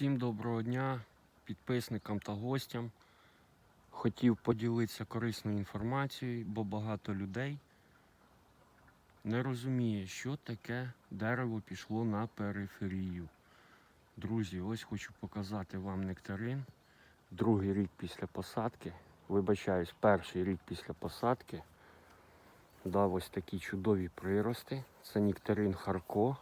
Всім доброго дня підписникам та гостям. Хотів поділитися корисною інформацією, бо багато людей не розуміє, що таке дерево пішло на периферію. Друзі, ось хочу показати вам нектарин. Другий рік після посадки. Вибачаюсь, перший рік після посадки. Дав ось такі чудові прирости. Це нектарин Харко.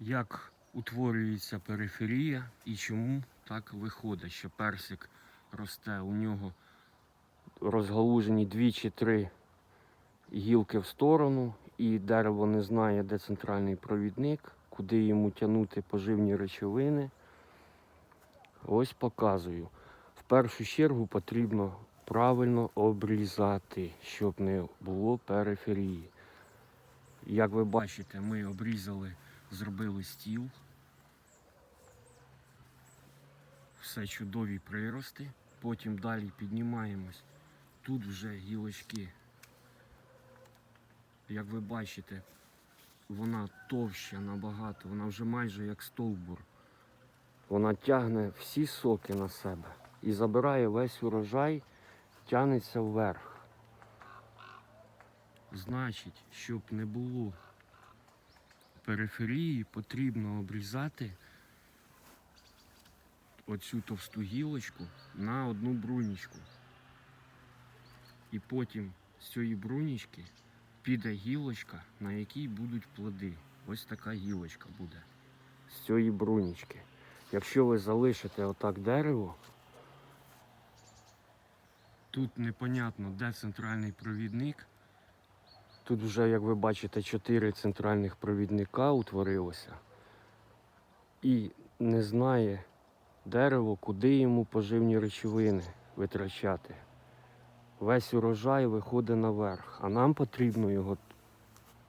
Як утворюється периферія і чому так виходить, що персик росте. У нього розгалужені дві чи три гілки в сторону, і дерево не знає, де центральний провідник, куди йому тягнути поживні речовини. Ось показую. В першу чергу потрібно правильно обрізати, щоб не було периферії. Як ви бачите, ми обрізали зробили стіл. Все чудові прирости. Потім далі піднімаємось. Тут вже гілочки. Як ви бачите, вона товща набагато, вона вже майже як стовбур. Вона тягне всі соки на себе і забирає весь урожай, тягнеться вверх. Значить, щоб не було периферії потрібно обрізати оцю товсту гілочку на одну брунічку. І потім з цієї брунічки піде гілочка, на якій будуть плоди. Ось така гілочка буде. З цієї брунічки. Якщо ви залишите отак дерево, тут непонятно, де центральний провідник. Тут вже, як ви бачите, чотири центральних провідника утворилося. І не знає дерево, куди йому поживні речовини витрачати. Весь урожай виходить наверх, а нам потрібно його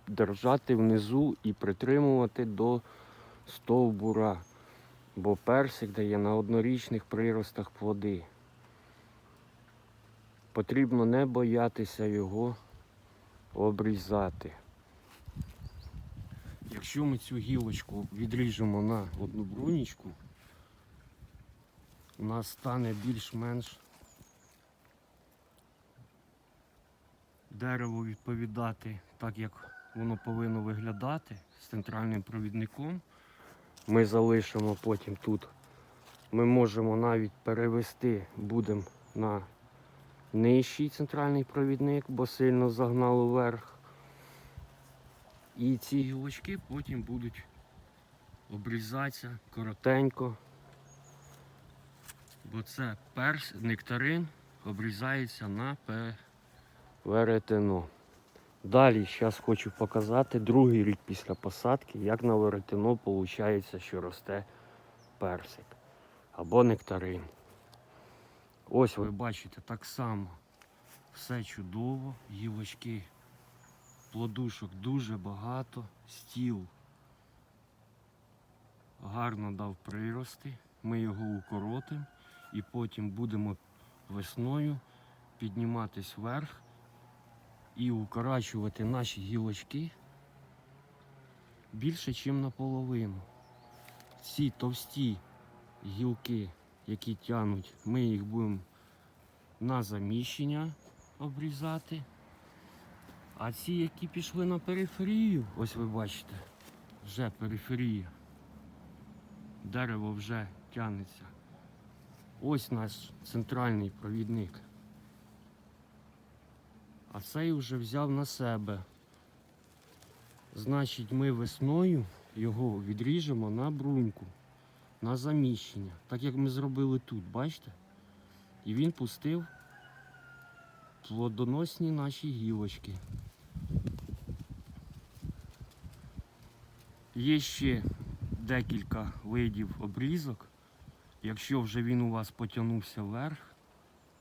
держати внизу і притримувати до стовбура, бо персик дає на однорічних приростах плоди. Потрібно не боятися його обрізати. Якщо ми цю гілочку відріжемо на одну брунічку, у нас стане більш-менш дерево відповідати так, як воно повинно виглядати з центральним провідником. Ми залишимо потім тут. Ми можемо навіть перевести, будемо на нижчий центральний провідник, бо сильно загнало вверх. І ці гілочки потім будуть обрізатися коротенько. Бо це перс, нектарин обрізається на веретено. Далі зараз хочу показати другий рік після посадки, як на веретено виходить, що росте персик або нектарин. Ось ви бачите, так само все чудово, гілочки, плодушок дуже багато, стіл гарно дав прирости. Ми його укоротимо і потім будемо весною підніматись вверх і укорачувати наші гілочки більше, ніж наполовину. Ці товсті гілки які тягнуть, ми їх будемо на заміщення обрізати. А ці, які пішли на периферію, ось ви бачите, вже периферія. Дерево вже тягнеться. Ось наш центральний провідник. А цей вже взяв на себе. Значить, ми весною його відріжемо на бруньку на заміщення, так як ми зробили тут, бачите? І він пустив плодоносні наші гілочки. Є ще декілька видів обрізок. Якщо вже він у вас потягнувся вверх,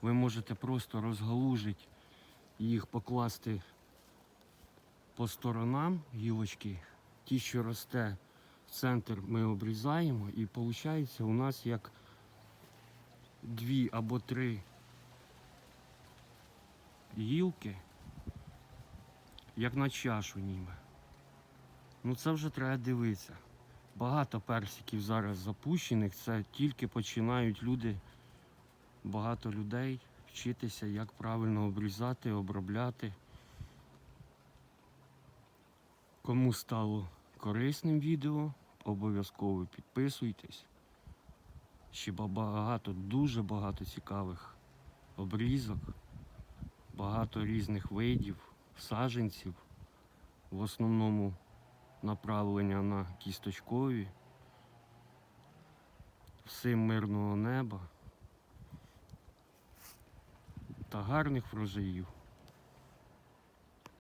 ви можете просто розгалужити їх покласти по сторонам гілочки, ті, що росте центр ми обрізаємо і виходить у нас як дві або три гілки, як на чашу ніби. Ну це вже треба дивитися. Багато персиків зараз запущених, це тільки починають люди, багато людей вчитися, як правильно обрізати, обробляти. Кому стало корисним відео, обов'язково підписуйтесь. Ще багато, дуже багато цікавих обрізок, багато різних видів, саженців, в основному направлення на кісточкові. Всім мирного неба та гарних врожаїв.